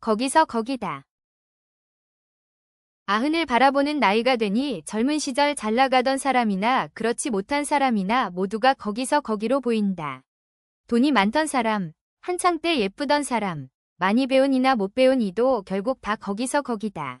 거기서 거기다. 아흔을 바라보는 나이가 되니 젊은 시절 잘 나가던 사람이나 그렇지 못한 사람이나 모두가 거기서 거기로 보인다. 돈이 많던 사람, 한창 때 예쁘던 사람, 많이 배운 이나 못 배운 이도 결국 다 거기서 거기다.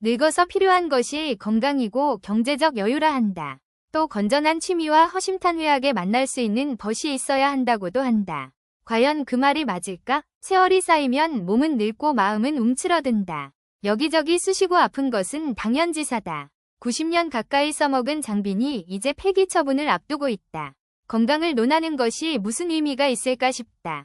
늙어서 필요한 것이 건강이고 경제적 여유라 한다. 또 건전한 취미와 허심탄 회하게 만날 수 있는 벗이 있어야 한다고도 한다. 과연 그 말이 맞을까? 세월이 쌓이면 몸은 늙고 마음은 움츠러든다. 여기저기 쑤시고 아픈 것은 당연지사다. 90년 가까이 써먹은 장빈이 이제 폐기 처분을 앞두고 있다. 건강을 논하는 것이 무슨 의미가 있을까 싶다.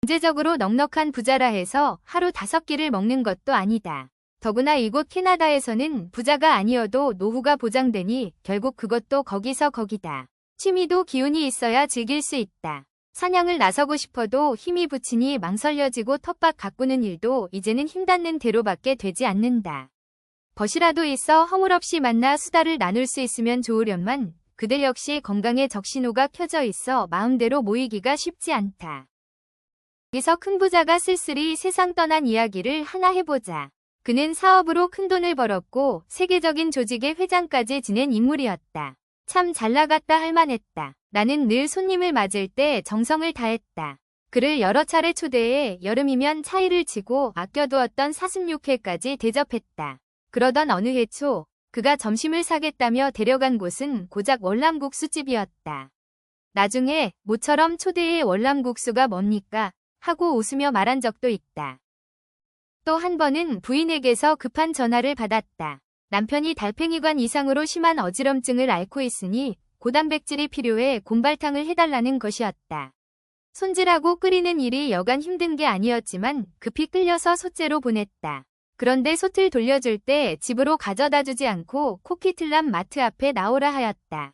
경제적으로 넉넉한 부자라 해서 하루 다섯 끼를 먹는 것도 아니다. 더구나 이곳 캐나다에서는 부자가 아니어도 노후가 보장되니 결국 그것도 거기서 거기다. 취미도 기운이 있어야 즐길 수 있다. 사냥을 나서고 싶어도 힘이 붙이니 망설여지고 텃밭 가꾸는 일도 이제는 힘닿는 대로밖에 되지 않는다. 벗이라도 있어 허물없이 만나 수다를 나눌 수 있으면 좋으련만 그들 역시 건강에 적신호가 켜져 있어 마음대로 모이기가 쉽지 않다. 여기서 큰 부자가 쓸쓸히 세상 떠난 이야기를 하나 해보자. 그는 사업으로 큰 돈을 벌었고 세계적인 조직의 회장까지 지낸 인물이었다. 참 잘 나갔다 할 만했다. 나는 늘 손님을 맞을 때 정성을 다했다. 그를 여러 차례 초대해 여름이면 차이를 치고 아껴두었던 사슴육회까지 대접했다. 그러던 어느 해 초 그가 점심을 사겠다며 데려간 곳은 고작 월남국수집이었다. 나중에 모처럼 초대해 월남국수가 뭡니까? 하고 웃으며 말한 적도 있다. 또 한 번은 부인에게서 급한 전화를 받았다. 남편이 달팽이관 이상으로 심한 어지럼증을 앓고 있으니 고단백질이 필요해 곰발탕을 해달라는 것이었다. 손질하고 끓이는 일이 여간 힘든 게 아니었지만 급히 끌려서 솥재로 보냈다. 그런데 솥을 돌려줄 때 집으로 가져다 주지 않고 코키틀람 마트 앞에 나오라 하였다.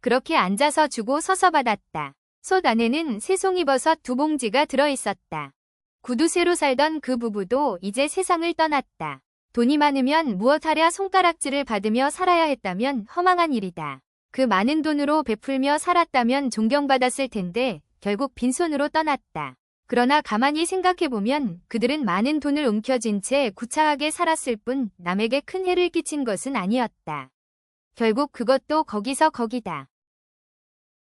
그렇게 앉아서 주고 서서 받았다. 솥 안에는 새송이버섯 두 봉지가 들어있었다. 구두쇠로 살던 그 부부도 이제 세상을 떠났다. 돈이 많으면 무엇하랴 손가락질을 받으며 살아야 했다면 허망한 일이다. 그 많은 돈으로 베풀며 살았다면 존경받았을 텐데 결국 빈손으로 떠났다. 그러나 가만히 생각해보면 그들은 많은 돈을 움켜쥔 채 구차하게 살았을 뿐 남에게 큰 해를 끼친 것은 아니었다. 결국 그것도 거기서 거기다.